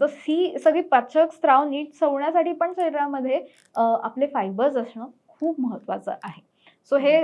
तर ही सगळी पाचक स्त्राव नीट सवण्यासाठी पण शरीरामध्ये आपले फायबर्स असणं खूप महत्वाचं आहे. सो हे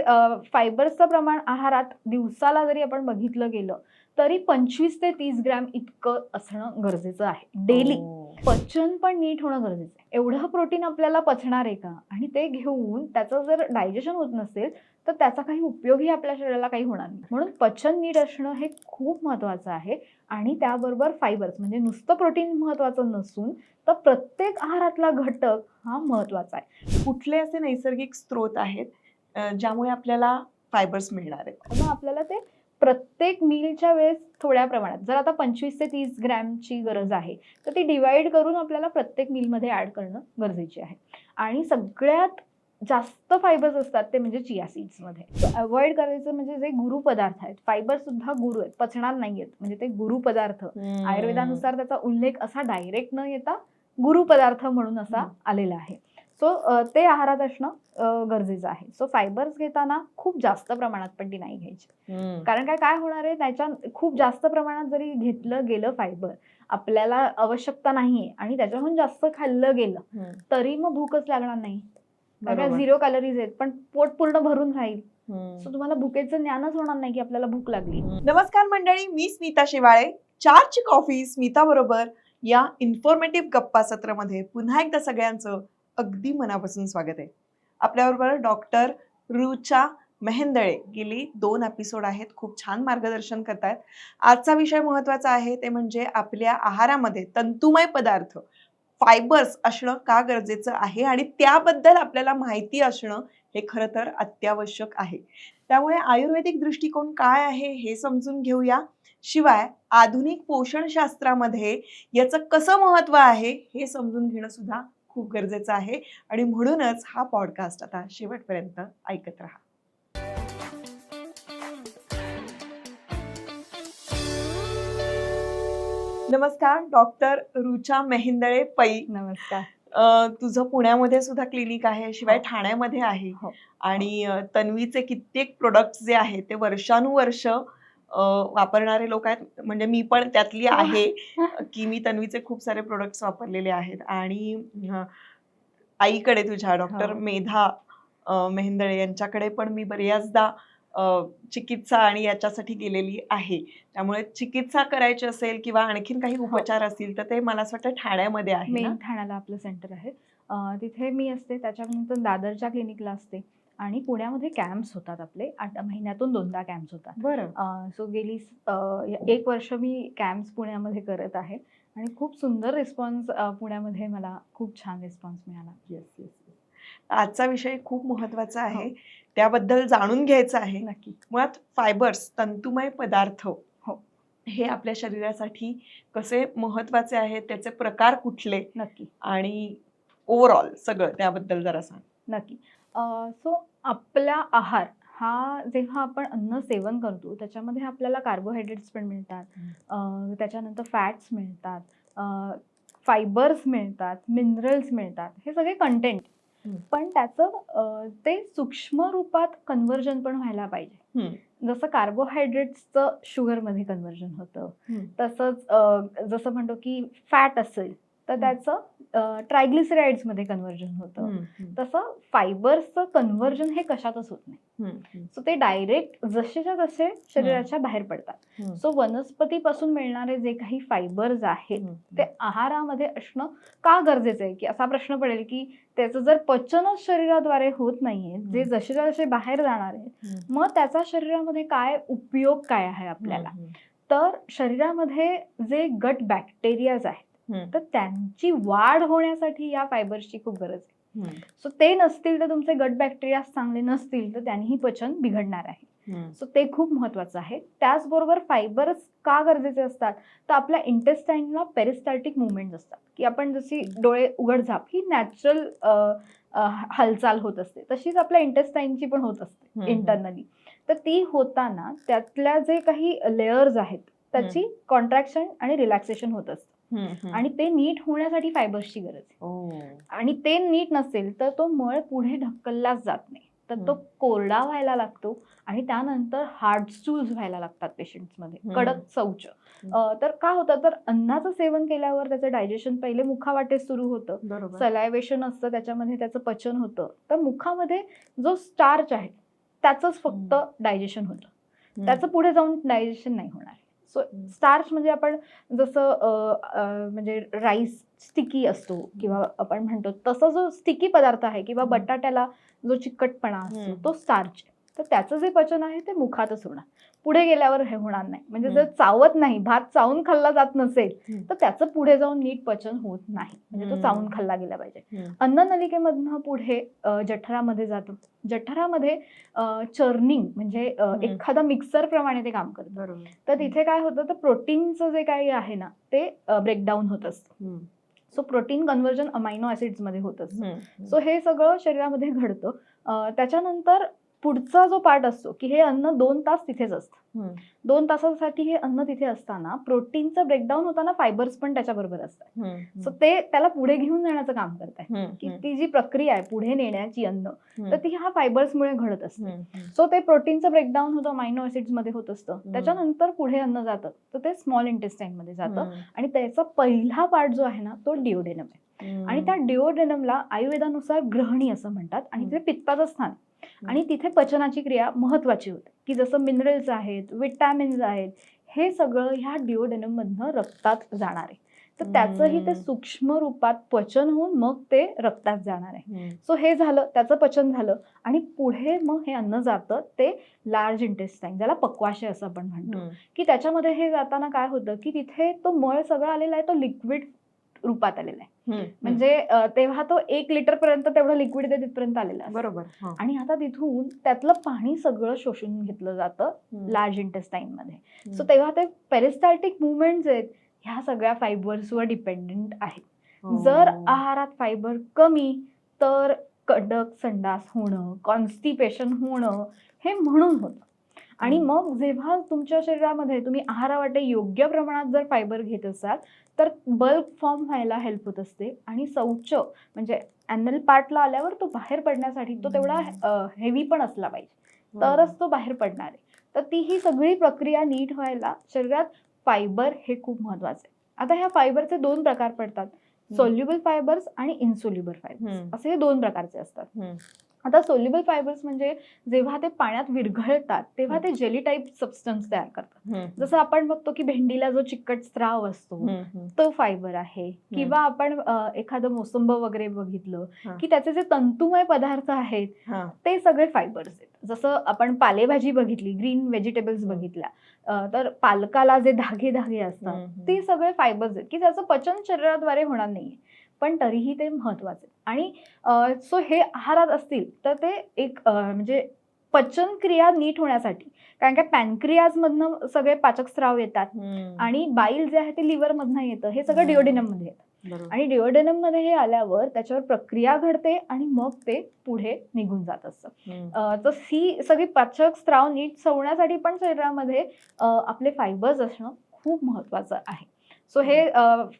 फायबर्सचं प्रमाण आहारात दिवसाला जरी आपण बघितलं गेलं तरी पंचवीस ते तीस ग्रॅम इतकं असणं गरजेचं आहे. डेली हो. पचन पण नीट होणं गरजेचं आहे. एवढं प्रोटीन आपल्याला पचणार आहे का? आणि ते घेऊन त्याचं जर डायजेशन होत नसेल तर त्याचा काही उपयोगही आपल्या शरीराला काही होणार नाही. म्हणून पचन नीट असणं हे खूप महत्त्वाचं आहे. आणि त्याबरोबर फायबर्स म्हणजे नुसतं प्रोटीन महत्त्वाचं नसून तर प्रत्येक आहारातला घटक हा महत्त्वाचा आहे. कुठले असे नैसर्गिक स्रोत आहेत ज्यामुळे आपल्याला फायबर्स मिळणार आहेत? मग आपल्याला ते प्रत्येक मीलच्या वेळेस थोड्या प्रमाणात जर आता पंचवीस ते तीस ग्रॅमची गरज आहे तर ती डिवाइड करून आपल्याला प्रत्येक मीलमध्ये ऍड करणं गरजेचे आहे. आणि सगळ्यात जास्त फायबर्स असतात ते म्हणजे चिया सीड्समध्ये अवॉइड करायचं म्हणजे जे गुरु पदार्थ आहेत. फायबर सुद्धा गुरु आहेत. पचणार नाही आहेत. म्हणजे ते गुरु पदार्थ. आयुर्वेदानुसार त्याचा उल्लेख असा डायरेक्ट न येता गुरु पदार्थ म्हणून असा. आलेला आहे. सो ते आहारात असणं गरजेचं आहे. सो फायबर्स घेताना खूप जास्त प्रमाणात पण ती नाही घ्यायची. कारण काय काय होणार आहे? त्याच्या खूप जास्त प्रमाणात जरी घेतलं गेलं फायबर आपल्याला आवश्यकता नाहीये आणि त्याच्याहून जास्त खाल्लं गेलं. तरी मग भूकच लागणार नाही. कारण बरोबर. झिरो कॅलरीज आहेत पण पोट पूर्ण भरून राहील. सो तुम्हाला भुकेचं ज्ञानच होणार नाही की आपल्याला भूक लागली. नमस्कार मंडळी मी स्मिता शिवाळे. चारची कॉफी स्मिता बरोबर या इन्फॉर्मेटिव्ह गप्पा सत्रामध्ये पुन्हा एकदा सगळ्यांचं अगदी मनापासून स्वागत आहे. आपल्याबरोबर डॉक्टर रुचा मेहेंदळे गेली दोन एपिसोड आहेत खूप छान मार्गदर्शन करतायत. आजचा विषय महत्त्वाचा आहे ते म्हणजे आपल्या आहारामध्ये तंतुमय पदार्थ. फायबर्स असणं का गरजेचं आहे आणि त्याबद्दल आपल्याला माहिती असणं हे खरं तर अत्यावश्यक आहे. त्यामुळे आयुर्वेदिक दृष्टिकोन काय आहे हे समजून घेऊया. शिवाय आधुनिक पोषणशास्त्रामध्ये याचं कसं महत्त्व आहे हे समजून घेणं सुद्धा खूप गरजेचं आहे. आणि म्हणूनच हा पॉडकास्ट आता शेवटपर्यंत ऐकत राहा. नमस्कार डॉक्टर रुचा मेहिंदळे पै नमस्कार तुझं पुण्यामध्ये सुद्धा क्लिनिक आहे शिवाय हो. ठाण्यामध्ये आहे हो. आणि तन्वीचे कित्येक प्रोडक्ट्स जे आहेत ते वर्षानुवर्ष वापरणारे लोक आहेत म्हणजे मी पण त्यातली हो. आहे की मी तन्वीचे खूप सारे प्रोडक्ट्स वापरलेले आहेत आणि आईकडे तुझ्या डॉक्टर. मेधा मेहेंदळे यांच्याकडे पण मी बऱ्याचदा चिकित्सा आणि याच्यासाठी गेलेली आहे. त्यामुळे चिकित्सा करायची असेल किंवा आणखीन काही उपचार असतील तर ते मला असं वाटतं ठाण्यामध्ये आहे ना? मेन ठाण्याला आपलं सेंटर आहे. तिथे मी असते. त्याच्यानंतर दादरच्या क्लिनिकला असते. आणि पुण्यामध्ये कॅम्प्स होतात आपले. आठ महिन्यातून दोनदा कॅम्प्स होतात. बरं. सो गेली एक वर्ष मी कॅम्प्स पुण्यामध्ये करत आहे. आणि खूप सुंदर रिस्पॉन्स पुण्यामध्ये मला खूप छान रिस्पॉन्स मिळाला. येस येस आजचा विषय खूप महत्त्वाचा आहे. हो. त्याबद्दल जाणून घ्यायचं आहे. नक्की. मुळात फायबर्स तंतुमय पदार्थ हो. हे आपल्या शरीरासाठी कसे महत्त्वाचे आहेत त्याचे प्रकार कुठले? नक्की. आणि ओव्हरऑल सगळं त्याबद्दल जरा सांग. नक्की. सो आपला आहार हा जेव्हा आपण अन्न सेवन करतो त्याच्यामध्ये आपल्याला कार्बोहायड्रेट्स पण मिळतात. त्याच्यानंतर फॅट्स मिळतात. फायबर्स मिळतात मिनरल्स मिळतात. हे सगळे कंटेंट. पण त्याचं ते सूक्ष्म रूपात कन्व्हर्जन पण व्हायला पाहिजे. जसं कार्बोहायड्रेट्सचं शुगरमध्ये कन्व्हर्जन होतं. तसंच जसं म्हणतो की फॅट असेल तर त्याचं ट्रायग्लिसराइड्समध्ये कन्व्हर्जन होतं. तसं फायबर्सचं कन्व्हर्जन हे कशातच होत नाही. सो ते डायरेक्ट जसेच्या तसे शरीराच्या बाहेर पडतात. सो वनस्पतीपासून मिळणारे जे काही फायबर्स आहेत. ते आहारामध्ये असणं का गरजेचं आहे की असा प्रश्न पडेल की त्याचं जर पचनच शरीराद्वारे होत नाहीये जे. जसेच्या तसे बाहेर जाणार आहेत हम्म. मग त्याचा शरीरामध्ये काय उपयोग काय आहे आपल्याला. तर शरीरामध्ये जे गट बॅक्टेरियाज आहेत. तर त्यांची वाढ होण्यासाठी या फायबर्सची खूप गरज आहे. सो ते नसतील तर तुमचे गट बॅक्टेरिया चांगले नसतील तर त्यांनीही पचन बिघडणार आहे. सो ते खूप महत्वाचं आहे. त्याचबरोबर फायबर्स का गरजेचे असतात? तर आपल्या इंटेस्टाईनला पेरिस्टाल्टिक मुवमेंट असतात. की आपण जशी डोळे उघडझाप ही नॅचरल हालचाल होत असते. तशीच आपल्या इंटेस्टाईनची पण होत असते. इंटरनली तर ती होताना त्यातल्या जे काही लेयर्स आहेत त्याची कॉन्ट्रॅक्शन आणि रिलॅक्सेशन होत असतं. आणि ते नीट होण्यासाठी फायबर्सची गरज आहे. ओ. आणि ते नीट नसेल तर तो मळ पुढे ढकललाच जात नाही. तर तो. कोरडा व्हायला लागतो आणि त्यानंतर हार्ड स्टूल्स व्हायला लागतात पेशंट्समध्ये. हम्म. कडक शौच. तर काय होतं? तर अन्नाचं सेवन केल्यावर त्याचं डायजेशन पहिले मुखावाटेच सुरू होतं. सलायवेशन असतं त्याच्यामध्ये त्याचं पचन होतं. तर मुखामध्ये जो स्टार्च आहे त्याचंच फक्त डायजेशन होतं. त्याचं पुढे जाऊन डायजेशन नाही होणार. सो. स्टार्च म्हणजे आपण जसं म्हणजे राईस स्टिकी असतो किंवा आपण म्हणतो तसा जो स्टिकी पदार्थ आहे किंवा. बटाट्याला जो चिकटपणा असतो. तो स्टार्च तर त्याचं जे पचन आहे ते मुखातच होणार पुढे गेल्यावर हे होणार नाही म्हणजे जर. चावत नाही भात चावून खाल्ला जात नसेल. तर त्याचं पुढे जाऊन नीट पचन होत नाही म्हणजे तो. चावून खाल्ला गेला पाहिजे हम्म. अन्ननलिकेमधनं पुढे जठरामध्ये जातं जठरामध्ये चर्निंग म्हणजे. एखादा मिक्सर प्रमाणे ते काम करतं तर तिथे काय होतं तर प्रोटीनचं जे काही आहे ना ते ब्रेकडाऊन होत असतं. सो प्रोटीन कन्व्हर्जन अमायनो ॲसिड्समध्ये होत असतं. सो हे सगळं शरीरामध्ये घडतं त्याच्यानंतर पुढचा जो पार्ट असतो की हे अन्न दोन तास तिथेच असतं. दोन तासासाठी हे अन्न तिथे असताना प्रोटीनचं ब्रेकडाऊन होताना फायबर्स पण त्याच्याबरोबर असतात. सो ते त्याला पुढे घेऊन जाण्याचं काम करत आहे हम्म. की ती जी प्रक्रिया आहे पुढे नेण्याची अन्न. तर ती ह्या फायबर्समुळे घडत असते. सो ते प्रोटीनचं ब्रेकडाऊन होतं मायनो मध्ये होत असतं. त्याच्यानंतर पुढे अन्न जातं तर ते स्मॉल इंटेस्टाईन मध्ये जातं. आणि त्याचा पहिला पार्ट जो आहे ना तो डिओडेनम आहे. आणि त्या डिओडेनमला आयुर्वेदानुसार ग्रहणी असं म्हणतात आणि ते पित्ताचं स्थान. आणि तिथे पचनाची क्रिया महत्वाची होते की जसं मिनरल्स आहेत विटॅमिन्स आहेत हे सगळं ह्या डिओडेनम मधनं रक्तात जाणार आहे तर त्याचंही ते. सूक्ष्म रूपात पचन होऊन मग ते रक्तात जाणार आहे. सो हे झालं त्याचं पचन झालं आणि पुढे मग हे अन्न जातं ते लार्ज इंटेस्टाईन ज्याला पक्वाशय असं आपण म्हणतो. की त्याच्यामध्ये हे जाताना काय होतं की तिथे तो मळ सगळा आलेला आहे तो लिक्विड रूपात आलेला आहे. म्हणजे तेव्हा तो एक लिटर पर्यंत तेवढं लिक्विड ते तिथपर्यंत आलेलं. बरोबर. आणि आता तिथून त्यातलं पाणी सगळं शोषून घेतलं जातं. लार्ज इंटेस्टाईन मध्ये. सो तेव्हा ते पेरिस्टाल्टिक मुवमेंट्स आहेत ह्या सगळ्या फायबर्सवर डिपेंडेंट आहेत हो. जर आहारात फायबर कमी तर कडक संडास होणं कॉन्स्टिपेशन होणं हे म्हणून होतं आणि. मग जेव्हा तुमच्या शरीरामध्ये तुम्ही आहारावाटे योग्य प्रमाणात जर फायबर घेत असाल तर बल्क फॉर्म व्हायला हेल्प होत असते. आणि शौच म्हणजे अॅनल पार्टला आल्यावर तो बाहेर पडण्यासाठी तो तेवढा हेवी पण असला पाहिजे. तरच तो बाहेर पडणार आहे. तर ती ही सगळी प्रक्रिया नीट व्हायला शरीरात फायबर हे खूप महत्वाचं आहे. आता ह्या फायबरचे दोन प्रकार पडतात. सोल्युबल फायबर्स आणि इन्सोल्युबल फायबर्स. असे हे दोन प्रकारचे असतात. आता सोल्युबल फायबर्स म्हणजे जेव्हा ते पाण्यात विरघळतात तेव्हा ते जेली टाईप सबस्टन्स तयार करतात. जसं आपण बघतो की भेंडीला जो चिकट स्त्राव असतो. तो फायबर आहे किंवा आपण एखादं मोसंब वगैरे बघितलं. की त्याचे जे तंतुमय पदार्थ आहेत. ते सगळे फायबर्स आहेत जसं आपण पालेभाजी बघितली ग्रीन व्हेजिटेबल्स. बघितल्या तर पालकाला जे धागे धागे असतात. ते सगळे फायबर्स आहेत की त्याचं पचन शरीराद्वारे होणार नाहीये पण तरीही ते महत्त्वाचे आणि सो हे आहारात असतील तर ते एक म्हणजे पचन क्रिया नीट होण्यासाठी कारण का पॅनक्रियाज मधनं सगळे पाचक स्राव येतात. आणि बाईल जे आहे ते लिव्हर मधनं येतं हे सगळं. डिओडिनममध्ये येतं. आणि डिओडेनममध्ये हे आल्यावर त्याच्यावर प्रक्रिया घडते आणि मग ते पुढे निघून जात असतं तर ही सगळी पाचक स्त्राव नीट सवण्यासाठी पण शरीरामध्ये आपले फायबर्स असणं खूप महत्वाचं आहे सो हे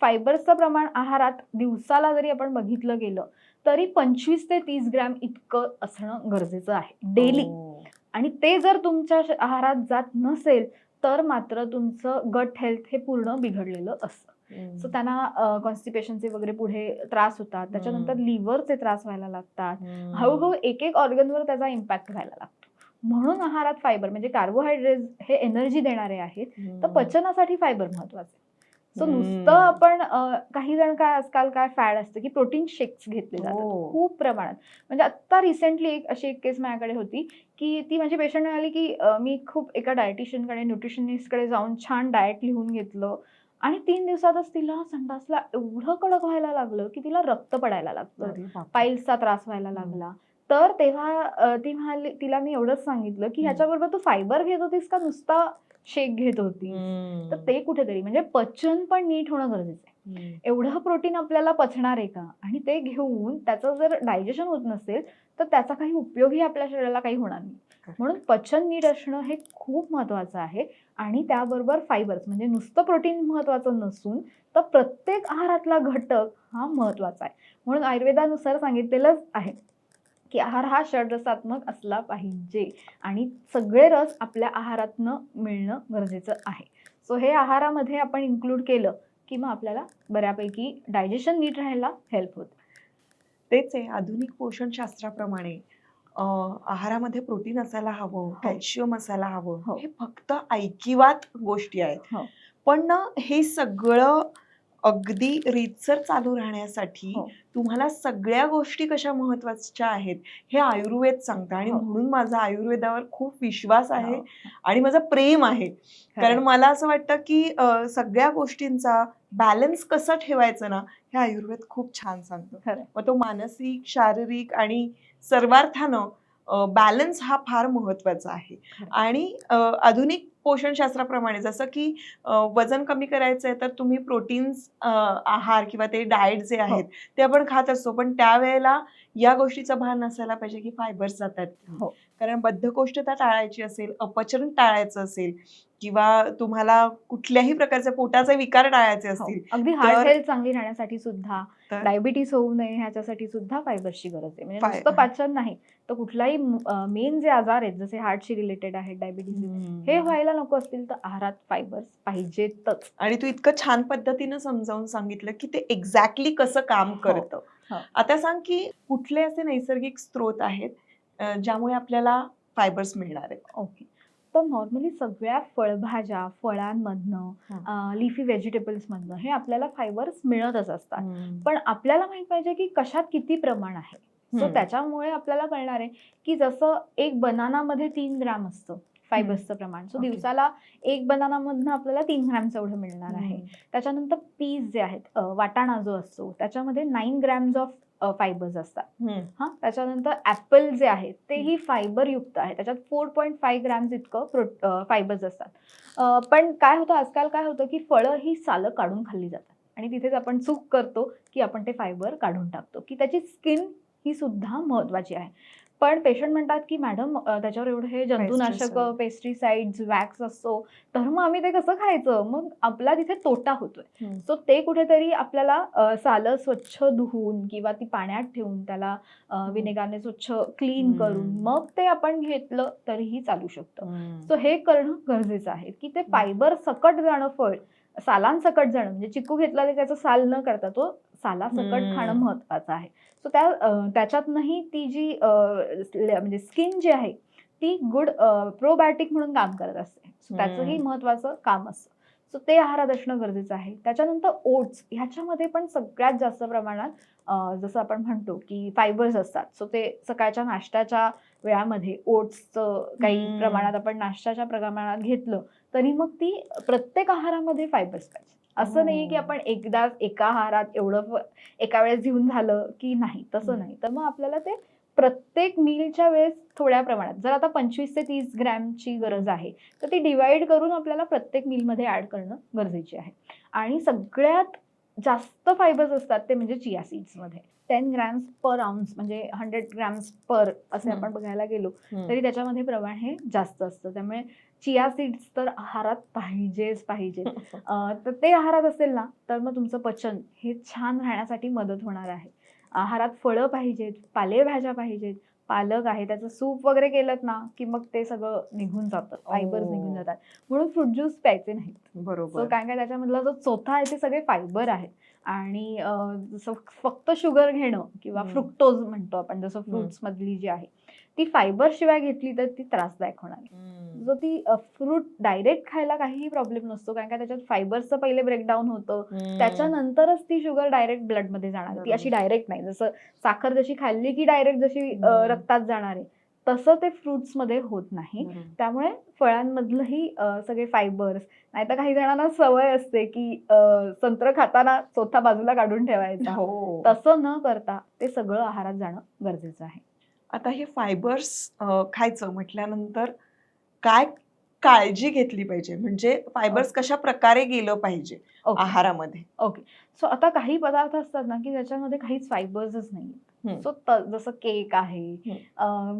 फायबर्सचं प्रमाण आहारात दिवसाला जरी आपण बघितलं गेलं तरी पंचवीस ते तीस ग्रॅम इतकं असणं गरजेचं आहे. डेली हो. आणि ते जर तुमच्या आहारात जात नसेल तर मात्र तुमचं गट हेल्थ हे पूर्ण बिघडलेलं असतं. सो त्यांना कॉन्स्टिपेशनचे वगैरे पुढे त्रास होतात. त्याच्यानंतर लिव्हरचे त्रास व्हायला लागतात. हळूहळू एक एक ऑर्गनवर त्याचा इम्पॅक्ट व्हायला लागतो. म्हणून आहारात फायबर म्हणजे कार्बोहायड्रेट हे एनर्जी देणारे आहेत. तर. पचनासाठी फायबर महत्त्वाचे सो. नुसतं आपण काही जण काय आजकाल काय फॅड असतं की प्रोटीन शेक्स घेतले जातात हो. खूप प्रमाणात म्हणजे आता रिसेंटली एक अशी एक केस माझ्याकडे होती की ती माझी पेशंट आली की मी खूप एका डायटिशियनकडे न्यूट्रिशनिस्टकडे जाऊन छान डाएट लिहून घेतलं आणि तीन दिवसातच तिला संडासला एवढं कडक व्हायला लागलं की तिला रक्त पडायला बापरे. पाईल्सचा त्रास व्हायला लागला तर तेव्हा ती म्हणाली तिला मी एवढंच सांगितलं की. ह्याच्याबरोबर तू फायबर घेत होतीस का नुसता शेक घेत होती. तर ते कुठेतरी म्हणजे पचन पण नीट होणं गरजेचं आहे. एवढं प्रोटीन आपल्याला पचणार आहे का? आणि ते घेऊन त्याचं जर डायजेशन होत नसेल तर त्याचा काही उपयोगही आपल्या शरीराला काही होणार नाही. म्हणून पचन नीट असणं हे खूप महत्वाचं आहे. आणि त्याबरोबर फायबर्स म्हणजे नुसतं प्रोटीन महत्वाचं नसून तर प्रत्येक आहारातला घटक हा महत्त्वाचा आहे. म्हणून आयुर्वेदानुसार सांगितलेलंच आहे. की आहार हा षडरसात्मक असला पाहिजे. आणि सगळे रस आपल्या आहारातनं मिळणं गरजेचं आहे. सो हे आहारामध्ये आपण इन्क्लूड केलं की मग आपल्याला बऱ्यापैकी डायजेशन नीट राहायला हेल्प होत. तेच आहे आधुनिक पोषणशास्त्राप्रमाणे आहारामध्ये प्रोटीन असायला हवं कॅल्शियम असायला हवं हो. हे फक्त ऐकिवात गोष्टी आहेत. हो. पण ना हे सगळं अगदी रीतसर चालू राहण्यासाठी हो. तुम्हाला सगळ्या गोष्टी कशा महत्त्वाच्या आहेत हे आयुर्वेद सांगतं आणि हो. म्हणून माझा आयुर्वेदावर खूप विश्वास आहे हो. आणि माझं प्रेम आहे कारण. मला असं वाटतं की सगळ्या गोष्टींचा बॅलन्स कसं ठेवायचं ना हे आयुर्वेद खूप छान सांगतं. मग तो मानसिक शारीरिक आणि सर्वार्थानं बॅलन्स हा फार महत्त्वाचा आहे. आणि आधुनिक पोषणशास्त्राप्रमाणे जसं की वजन कमी करायचं आहे तर तुम्ही प्रोटीन्स आहार किंवा ते डाएट जे हो. आहेत ते आपण खात असतो पण त्यावेळेला या गोष्टीचं भान नसायला पाहिजे की फायबर्स जातात हो. कारण बद्धकोष्ठता टाळायची असेल अपचन टाळायचं असेल किंवा तुम्हाला कुठल्याही प्रकारचे पोटाचे विकार टाळायचे हो. असतील अगदी हार्ट हेल्थ चांगली राहण्यासाठी सुद्धा डायबिटीस होऊ नये ह्याच्यासाठी सुद्धा फायबरची गरज आहे. म्हणजे नुसतं पाचन नाही तर कुठलाही मेन जे आजार आहेत जसे हार्टशी रिलेटेड आहेत डायबिटीस हे व्हायला नको असतील तर आहारात फायबर्स पाहिजेतच. आणि तू इतकं छान पद्धतीनं समजावून सांगितलं की ते एक्झॅक्टली कसं काम करतं. हो. आता सांग की कुठले असे नैसर्गिक स्रोत आहेत ज्यामुळे आपल्याला फायबर्स मिळणार आहेत? ओके. तर नॉर्मली सगळ्या फळभाज्या फळांमधनं लिफी व्हेजिटेबल्समधनं हे आपल्याला फायबर्स मिळतच असतात. पण आपल्याला माहीत पाहिजे की कशात किती प्रमाण आहे? सो. त्याच्यामुळे आपल्याला कळणार आहे की जसं एक बनानामध्ये तीन ग्रॅम असतं फायबर्सचं प्रमाण. सो. दिवसाला एक बनानामधनं आपल्याला तीन ग्रॅमचं एवढं मिळणार आहे. त्याच्यानंतर पीज जे आहेत वाटाणा जो असतो त्याच्यामध्ये नाईन ग्रॅम्स ऑफ फायबर्स असतात. हा त्याच्यानंतर ऍपल जे आहे तेही फायबर युक्त आहे. त्याच्यात फोर पॉईंट फाय ग्रॅम्स इतकं प्रो फायबर्स असतात. पण काय होतं आजकाल काय होतं की फळं ही सालं काढून खाल्ली जातात. आणि तिथेच आपण चूक करतो की आपण ते फायबर काढून टाकतो की त्याची स्किन ही सुद्धा महत्वाची आहे. पण पेशंट म्हणतात की मॅडम त्याच्यावर एवढं हे जंतुनाशक. पेस्टिसाइड्स वॅक्स असतो तर मग आम्ही ते कसं खायचं? मग आपला तिथे तोटा होतोय. सो ते कुठेतरी आपल्याला सालं स्वच्छ धुवून किंवा ती पाण्यात ठेवून त्याला विनेगारने स्वच्छ क्लीन. करून मग ते आपण घेतलं तरीही चालू शकतं. सो हे करणं गरजेचं आहे की ते फायबर सकट जाणं फळ. सालांसकट जाणं म्हणजे चिकू घेतला तर त्याचं साल न करता तो सालासकट. खाणं महत्वाचं आहे सो त्या त्याच्यातनंही ती जी म्हणजे स्किन जी आहे ती गुड प्रोबायोटिक म्हणून काम करत असते सो त्याचंही. महत्वाचं काम असतं सो ते आहारात असणं गरजेचं आहे त्याच्यानंतर ओट्स ह्याच्यामध्ये पण सगळ्यात जास्त प्रमाणात जसं आपण म्हणतो की फायबर्स असतात सो ते सकाळच्या नाश्त्याच्या वेळामध्ये ओट्सचं काही. प्रमाणात आपण नाश्त्याच्या प्रमाणात घेतलं तरी मग ती प्रत्येक आहारामध्ये फायबर्स पाहिजे असं नाही की हो. आपण एकदाच एका आहारात एवढं एका वेळेस घेऊन झालं की नाही तसं. नाही तर मग आपल्याला ते प्रत्येक मीलच्या वेळेस थोड्या प्रमाणात जर आता पंचवीस ते तीस ग्रॅमची गरज आहे तर ती डिवाइड करून आपल्याला प्रत्येक मीलमध्ये ऍड करणं गरजेचे आहे आणि सगळ्यात जास्त फायबर्स असतात ते म्हणजे चिया सीड्समध्ये टेन ग्रॅम्स पर आउन्स म्हणजे हंड्रेड ग्रॅम्स पर असे. आपण बघायला गेलो. तरी त्याच्यामध्ये प्रमाण हे जास्त असतं त्यामुळे चिया सीड्स तर आहारात पाहिजेच पाहिजे तर ते आहारात असेल ना तर मग तुमचं पचन हे छान राहण्यासाठी मदत होणार आहे. आहारात फळं पाहिजेत पालेभाज्या पाहिजेत पालक आहे त्याचं सूप वगैरे केलं ना की मग ते सगळं निघून जातं फायबर्स ओ. निघून जातात. म्हणून फ्रूट ज्यूस प्यायचे नाहीत. बरोबर. काय काय त्याच्यामधला जो चोथा आहे ते सगळे फायबर आहेत आणि जसं फक्त शुगर घेणं किंवा. फ्रुक्टोज म्हणतो आपण जसं फ्रुट्स मधली जी आहे ती फायबर शिवाय घेतली तर ती त्रासदायक होणार. जो ती फ्रूट डायरेक्ट खायला काहीही प्रॉब्लेम नसतो कारण का त्याच्यात फायबरचं पहिले ब्रेकडाऊन होतं. त्याच्यानंतरच ती शुगर डायरेक्ट ब्लडमध्ये जाणार. ती. अशी डायरेक्ट नाही जसं साखर जशी खाल्ली की डायरेक्ट जशी. रक्तात जाणार आहे तसं ते fruits मध्ये होत नाही. त्यामुळे फळांमधलंही सगळे फायबर्स नाही तर काही जणांना सवय असते की संत्र खाताना चौथा बाजूला काढून ठेवायचा हो तसं न करता ते सगळं आहारात जाणं गरजेचं आहे आता हे फायबर्स खायचं म्हटल्यानंतर काय काळजी घेतली पाहिजे? म्हणजे फायबर्स कशा प्रकारे गेलं पाहिजे ओके. आहारामध्ये? सो आता काही पदार्थ असतात ना की त्याच्यामध्ये काहीच फायबर्सच नाही. सो जसं केक आहे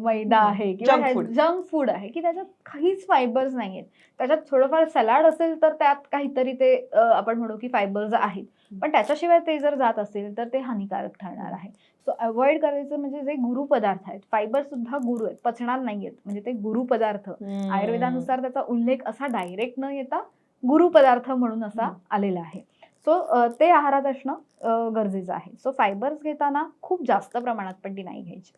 मैदा. आहे food. Junk food. आहे की त्याच्यात काहीच फायबर्स नाहीयेत. त्याच्यात थोडंफार सलाड असेल तर त्यात काहीतरी ते आपण म्हणू की फायबर्स आहेत. पण त्याच्याशिवाय ते जर जात असेल तर ते हानिकारक ठरणार आहे. सो अवॉइड करायचं म्हणजे जे गुरु पदार्थ आहेत फायबर सुद्धा गुरु आहेत पचणार नाहीयेत. म्हणजे ते गुरु पदार्थ. आयुर्वेदानुसार त्याचा उल्लेख असा डायरेक्ट न येता गुरु पदार्थ म्हणून असा. आलेला आहे. सो ते आहारात असणं गरजेचं आहे सो फायबर्स घेताना खूप जास्त प्रमाणात पण ती नाही घ्यायची.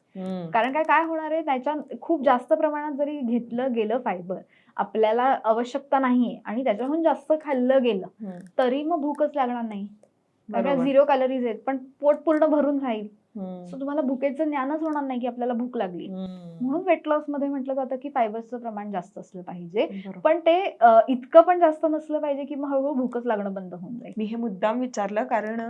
कारण काय काय होणार आहे त्याच्या खूप जास्त प्रमाणात जरी घेतलं गेलं फायबर आपल्याला आवश्यकता नाहीये आणि त्याच्याहून जास्त खाल्लं गेलं. तरी मग भूकच लागणार नाही. झिरो कॅलरीज आहेत पण पोट पूर्ण भरून राहील. सो तुम्हाला भुकेचं ज्ञानच होणार नाही की आपल्याला भूक लागली. म्हणून वेट लॉसमध्ये म्हटलं जातं की फायबर्सचं प्रमाण जास्त असलं पाहिजे. पण ते इतकं पण जास्त नसलं पाहिजे की मग हळूहळू भूकच लागणं बंद होऊन जाईल मी हे मुद्दाम विचारलं कारण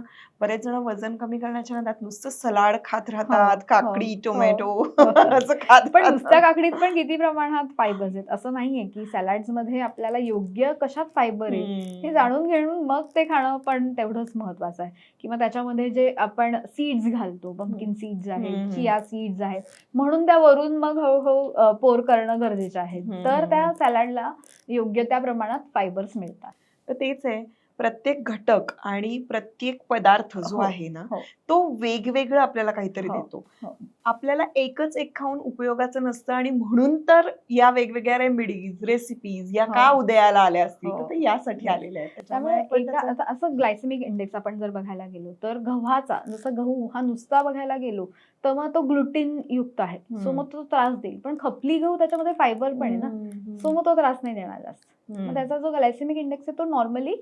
बरेच जण वजन कमी करण्याच्या नादात नुसतं सलाड खात राहतात काकडी टोमॅटो. असं खात पण. नुसत्या काकडीत पण किती प्रमाणात फायबर्स आहेत असं नाहीये की सॅलड्समध्ये आपल्याला योग्य कशात फायबर आहे. हे जाणून घेऊन मग ते खाणं पण तेवढंच महत्वाचं आहे किंवा त्याच्यामध्ये जे आपण सीड्स घालतो पंकिन सीड्स. आहेत चिया सीड्स आहेत म्हणून त्या वरून मग हळूहळू पोर करणं गरजेचं आहे. तर त्या सॅलडला योग्य त्या प्रमाणात फायबर्स मिळतात तर तेच आहे प्रत्येक घटक आणि प्रत्येक पदार्थ जो हो, आहे ना हो. तो वेगवेगळं आपल्याला काहीतरी हो, देतो. आपल्याला एकच एक खाऊन उपयोगाचं नसतं आणि म्हणून तर या वेगवेगळ्या रेमेडीज रेसिपीज या हो. का उदयाला आल्या असतील हो. तर ते यासाठी आलेल्या आहेत त्यामुळे असं ग्लायसेमिक इंडेक्स आपण जर बघायला गेलो तर गव्हाचा जसं गहू हा नुसता बघायला गेलो तर मग तो ग्लुटीन युक्त आहे सो. मग तो त्रास देईल पण खपली गहू त्याच्यामध्ये फायबर पण आहे ना. सो मग तो त्रास नाही देणार जास्त त्याचा जो ग्लायसेमिक इंडेक्स आहे तो नॉर्मली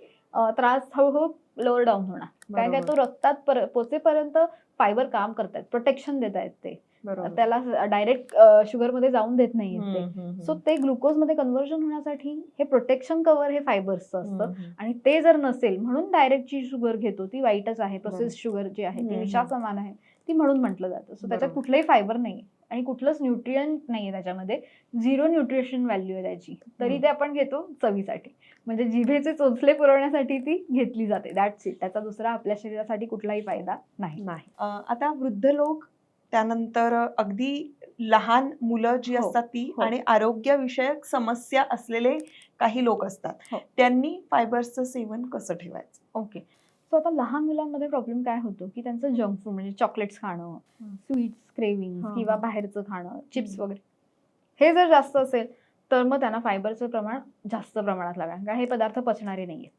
त्रास हळूहळू लोअर डाऊन होणार. कारण काय तो रक्तात पर- पोचेपर्यंत फायबर काम करतायत प्रोटेक्शन देत आहेत ते. त्याला डायरेक्ट शुगरमध्ये जाऊन देत नाहीये ते. सो ते ग्लुकोजमध्ये कन्व्हर्जन होण्यासाठी हे प्रोटेक्शन कव्हर हे फायबर्सचं असतं. आणि ते जर नसेल म्हणून डायरेक्ट जी शुगर घेतो ती वाईटच आहे. प्रोसेस शुगर जी आहे ती हम्म, विषा हम्म. समान आहे ती म्हणून म्हटलं जातं. सो त्याच्यात. कुठलंही फायबर नाही आणि कुठलंच न्यूट्रियन नाहीये त्याच्यामध्ये. झिरो न्यूट्रिशन व्हॅल्यू आहे त्याची. तरी. ते आपण घेतो चवीसाठी. म्हणजे जिभेचे चोचले पुरवण्यासाठी ती घेतली जाते. दॅट्स इट त्याचा दुसरा आपल्या शरीरासाठी कुठलाही फायदा नाही. नाही. आता वृद्ध लोक त्यानंतर अगदी लहान मुलं जी हो, असतात ती हो. आणि आरोग्यविषयक समस्या असलेले काही लोक असतात. हो. त्यांनी फायबर्सचं सेवन कसं ठेवायचं? ओके सो आता लहान मुलांमध्ये प्रॉब्लेम काय होतो की त्यांचं जंक फूड म्हणजे चॉकलेट्स खाणं. स्वीट्स क्रेविंग हा, किंवा हा. बाहेरचं खाणं चिप्स. वगैरे हे जर जास्त असेल तर मग त्यांना फायबरचं प्रमाण जास्त प्रमाणात लागणार कारण हे पदार्थ पचणारे नाहीये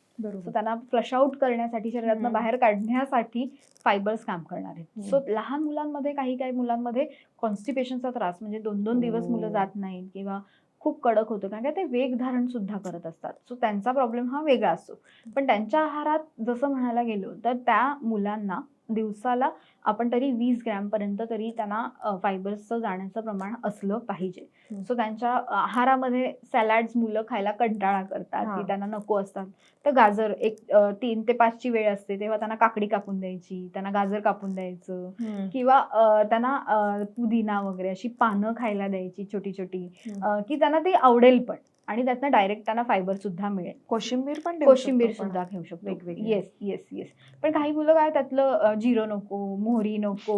सो त्यांना फ्लश आउट करण्यासाठी शरीरातनं. बाहेर काढण्यासाठी फायबर्स काम करणार आहेत. सो लहान मुलांमध्ये काही काही मुलांमध्ये कॉन्स्टिपेशनचा त्रास म्हणजे दोन दोन दिवस हो. मुलं जात नाहीत किंवा खूप कडक होतो कारण का ते वेग धारण सुद्धा करत असतात. सो त्यांचा प्रॉब्लेम हा वेगळा असतो. पण त्यांच्या आहारात जसं म्हणायला गेलो तर त्या मुलांना दिवसाला आपण तरी वीस ग्रॅम पर्यंत तरी त्यांना फायबर्सचं जाण्याचं प्रमाण असलं पाहिजे. सो त्यांच्या आहारामध्ये सॅलॅड्स मुलं खायला कंटाळा करतात. की त्यांना नको असतात तर गाजर एक तीन ते पाचची वेळ असते तेव्हा त्यांना काकडी कापून द्यायची त्यांना गाजर कापून द्यायचं. किंवा त्यांना पुदिना वगैरे अशी पानं खायला द्यायची छोटी छोटी की त्यांना ती आवडेल पण आणि त्यातनं डायरेक्ट त्यांना फायबर सुद्धा मिळेल कोशिंबीर पण कोशिंबीर. सुद्धा घेऊ शकतो वेगवेगळ्या. येस येस येस पण काही मुलं काय त्यातलं जिरं नको मोहरी नको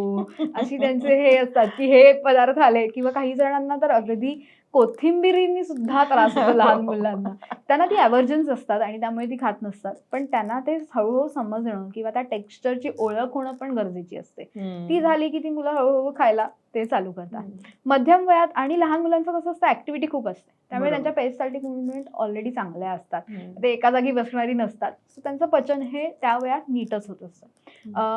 अशी त्यांचे हे असतात की हे पदार्थ आले किंवा काही जणांना तर अगदी कोथिंबिरीनी सुद्धा त्रास होतो लहान मुलांना त्यांना ती ॲव्हर्जन्स असतात आणि त्यामुळे ती खात नसतात पण त्यांना ते हळूहळू समजणं किंवा त्या टेक्स्चरची ओळख होणं पण गरजेची असते. ती झाली की ती मुलं हळूहळू खायला ते चालू करतात. मध्यम वयात आणि लहान मुलांचं कसं असतं ऍक्टिव्हिटी खूप असते त्यामुळे. त्यांच्या पेरिस्टाल्टिक मुवमेंट ऑलरेडी चांगल्या असतात. ते एका जागी बसणारी नसतात सो त्यांचं पचन हे त्या वयात नीटच होत असतं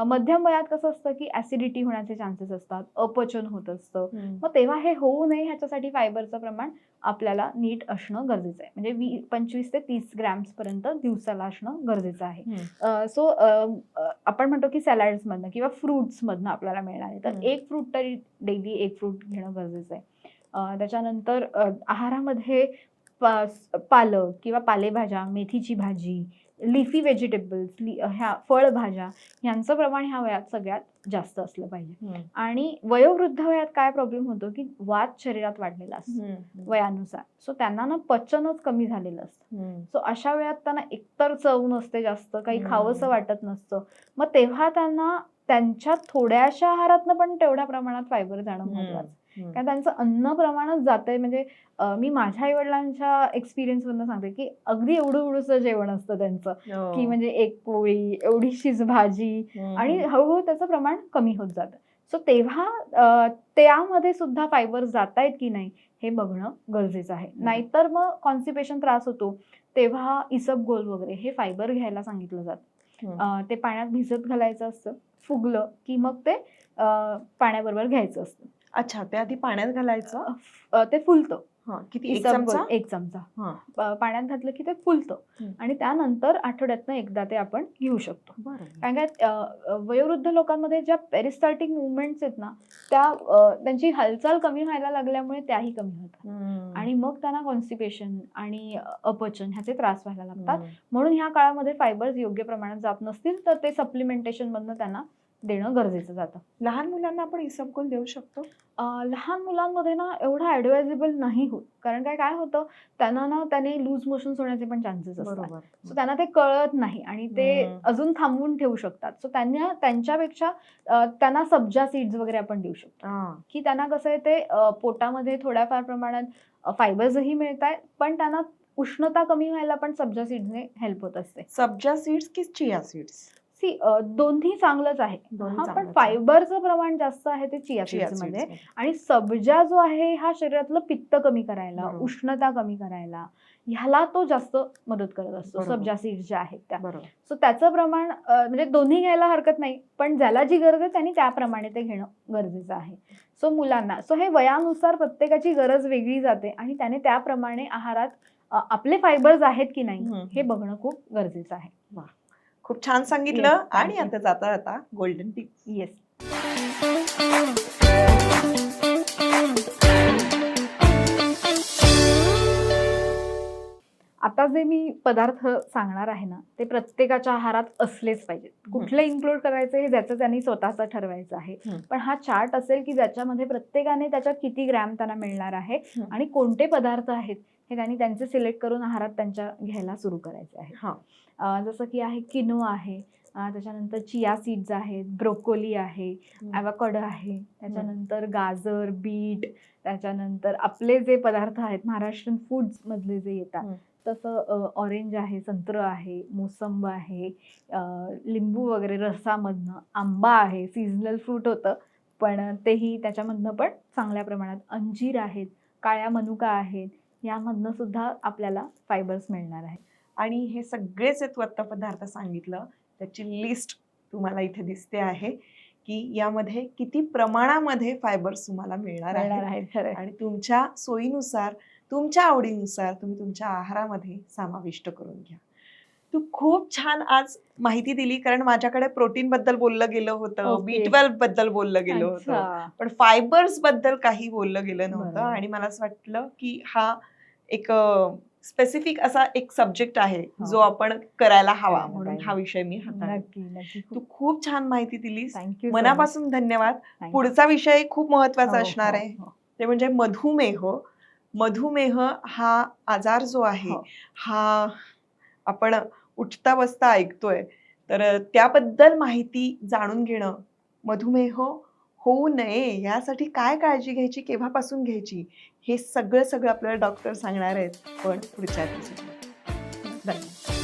मध्यम वयात कसं असतं की ऍसिडिटी होण्याचे चान्सेस असतात अपचन होत असतं. मग तेव्हा हे होऊ नये ह्याच्यासाठी फायबरचं प्रमाण आपल्याला नीट असणं गरजेचं आहे म्हणजे वी पंचवीस ते तीस ग्रॅम्स पर्यंत दिवसाला असणं गरजेचं आहे. सो आपण म्हणतो की सॅलड्स मधनं किंवा फ्रुट्स मधनं आपल्याला मिळणार आहे तर. एक फ्रूट तरी डेली एक फ्रूट घेणं गरजेचं आहे त्याच्यानंतर आहारामध्ये पालक किंवा पालेभाज्या मेथीची भाजी लिफी व्हेजिटेबल्स ह्या फळभाज्या ह्यांचं प्रमाण ह्या वयात सगळ्यात जास्त असलं पाहिजे. आणि वयोवृद्ध वयात काय प्रॉब्लेम होतो की वात शरीरात वाढलेला असतो. वयानुसार सो त्यांना ना पचनच कमी झालेलं असतं. सो अशा वेळात त्यांना एकतर चव नसते जास्त काही. खावंसं वाटत नसतं मग तेव्हा त्यांना त्यांच्या थोड्याशा आहारातनं पण तेवढ्या प्रमाणात फायबर जाणं महत्वाचं. कारण त्यांचं अन्न प्रमाणच जातंय. म्हणजे मी माझ्या आई वडिलांच्या एक्सपिरियन्स मधनं सांगते की अगदी एवढं एवढंसं जेवण असतं त्यांचं. हो. की म्हणजे एक पोळी एवढीशीच भाजी. आणि हळूहळू त्याचं प्रमाण कमी होत जातं. सो तेव्हा त्यामध्ये सुद्धा फायबर जात आहेत की नाही हे बघणं गरजेचं आहे. नाहीतर मग कॉन्स्टिपेशन त्रास होतो. तेव्हा इसबगोल वगैरे हे फायबर घ्यायला सांगितलं जातं. ते पाण्यात भिजत घालायचं असतं फुगलं की मग ते पाण्याबरोबर घ्यायचं असतं. अच्छा ते आधी पाण्यात घालायचं? अं, ते फुलतं. हा किती एक चमचा? एक चमचा. हा. प- पाण्यात घातलं की ते फुलतं. आणि त्यानंतर आठवड्यातनं एकदा ते आपण घेऊ शकतो. बरं कारण काय अं, अं, वयोवृद्ध लोकांमध्ये ज्या पेरिस्टाल्टिक मुवमेंट्स आहेत ना त्या अं, त्यांची हालचाल कमी व्हायला लागल्यामुळे त्याही कमी होतात. हम्म. आणि मग त्यांना कॉन्स्टिपेशन आणि अपचन ह्याचे त्रास व्हायला लागतात. हम्म. म्हणून ह्या काळामध्ये फायबर्स योग्य प्रमाणात जात नसतील तर ते सप्लिमेंटेशन मधनं त्यांना देणं गरजेचं जातं. लहान मुलांना आपण इसबगोल देऊ शकतो? लहान मुलांमध्ये ना एवढं ॲडवायझेबल नाही होत. कारण काय काय होतं त्यांना ना त्याने लूज मोशन्स होण्याचे पण चान्सेस असतात. सो त्यांना ते कळत नाही आणि ते. अजून थांबवून ठेवू शकतात. सो त्यांना त्यांच्यापेक्षा त्यांना सब्जा सीड्स वगैरे आपण देऊ शकतो. की त्यांना कसं आहे ते पोटामध्ये थोड्याफार प्रमाणात फायबर्सही मिळत आहेत पण त्यांना उष्णता कमी व्हायला पण सब्जा सीड्सने हेल्प होत असते. सब्जा सीड्स की चिया सीड्स सी दोन्ही चांगलंच आहे. हा पण. फायबरचं प्रमाण जास्त आहे ते चिया सीड्समध्ये. आणि सब्जा जो आहे हा शरीरातलं पित्त कमी करायला. उष्णता कमी करायला ह्याला तो जास्त मदत करत असतो. सब्जा सीड्स ज्या आहेत त्या. सो त्याचं प्रमाण म्हणजे दोन्ही घ्यायला हरकत नाही पण ज्याला जी गरज आहे त्यांनी त्याप्रमाणे ते घेणं गरजेचं आहे. सो मुलांना सो हे वयानुसार प्रत्येकाची गरज वेगळी जाते आणि त्याने त्याप्रमाणे आहारात आपले फायबर्स आहेत की नाही. हे बघणं खूप गरजेचं आहे. खूप छान सांगितलं आणि. आता जाता जाता गोल्डन टिप्स येस आता जे मी पदार्थ सांगणार आहे ना ते प्रत्येकाच्या आहारात असलेच पाहिजेत कुठले इन्क्लूड करायचे हे ज्याचं त्यांनी स्वतःचं ठरवायचं आहे. पण हा चार्ट असेल की ज्याच्यामध्ये प्रत्येकाने त्याच्यात किती ग्रॅम त्यांना मिळणार आहे. आणि कोणते पदार्थ आहेत हे त्यांनी त्यांचे सिलेक्ट करून आहारात त्यांच्या घ्यायला सुरू करायचे आहे हा जसं की आहे किनो आहे त्याच्यानंतर चिया सीड्स आहेत ब्रोकोली आहे. ॲवाकडो आहे त्याच्यानंतर गाजर बीट त्याच्यानंतर आपले जे पदार्थ आहेत महाराष्ट्रीयन फूड्स मधले जे येतात. तसं ऑरेंज आहे संत्र आहे मोसंब आहे लिंबू वगैरे रसामधनं आंबा आहे सीझनल फ्रूट होतं पण तेही त्याच्यामधनं पण चांगल्या प्रमाणात अंजीर आहेत काळ्या मनुका आहेत यामधनं सुद्धा आपल्याला फायबर्स मिळणार आहेत. आणि हे सगळेच तू आता पदार्थ सांगितलं त्याची लिस्ट तुम्हाला इथे दिसते आहे की यामध्ये किती प्रमाणामध्ये फायबर्स तुम्हाला मिळणार आहेत. आणि तुमच्या सोयीनुसार तुमच्या आवडीनुसार तुम्ही तुमच्या आहारामध्ये समाविष्ट करून घ्या. तू खूप छान आज माहिती दिली कारण माझ्याकडे प्रोटीन बद्दल बोललं गेलं होतं. बी ट्वेल्वबद्दल बोललं गेलं होतं. पण फायबर्सबद्दल काही बोललं गेलं नव्हतं. आणि मला असं वाटलं की हा एक स्पेसिफिक असा एक सब्जेक्ट आहे हो. जो आपण करायला हवा म्हणून. हा विषय मी तू खूप छान माहिती दिलीस मनापासून धन्यवाद पुढचा विषय खूप हो, महत्त्वाचा असणार आहे ते म्हणजे मधुमेह मधुमेह हा आजार जो आहे हो. हा आपण उठता बसता ऐकतोय. तर त्याबद्दल माहिती जाणून घेणं मधुमेह होऊ नये यासाठी काय काळजी घ्यायची केव्हापासून घ्यायची हे सगळं सगळं आपल्याला डॉक्टर सांगणार आहेत. पण पुढच्या धन्यवाद.